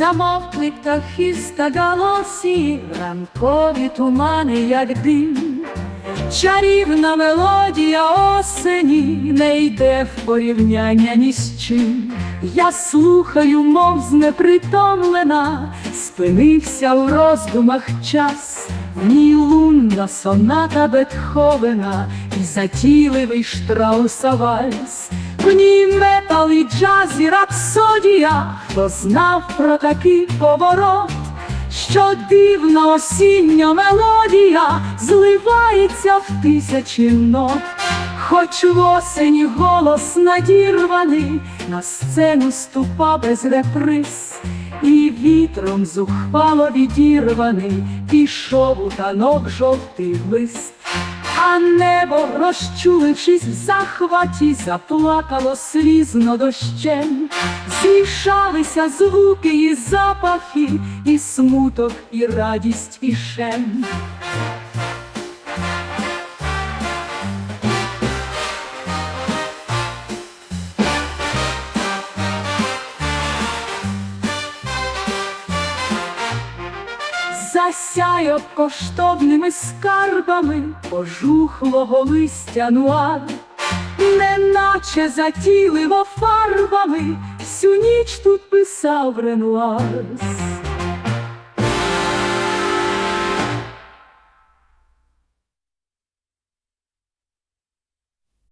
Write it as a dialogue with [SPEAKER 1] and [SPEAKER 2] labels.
[SPEAKER 1] Замовкли птахи голосі, ранкові тумани, як дим. Чарівна мелодія осені не йде в порівняння ні з чим. Я слухаю, мов знепритомлена, спинився у роздумах час, в ній лунна соната Бетховена і затійливий Штрауса вальс. В ній метал джаз і рапсодія, хто знав про такий поворот. Що дивна осіння мелодія зливається в тисячі нот, хоч в осені голос надірваний, на сцену ступа без реприз, і вітром зухвало відірваний, пішов у танок жовтий лист. А небо, розчулившись в захваті, заплакало слізно дощем, змішалися звуки і запахи, і смуток, і радість, і шем. Засяяв коштовними скарбами пожухлого листя нуар, неначе затіливо фарбами всю ніч тут писав Ренуар.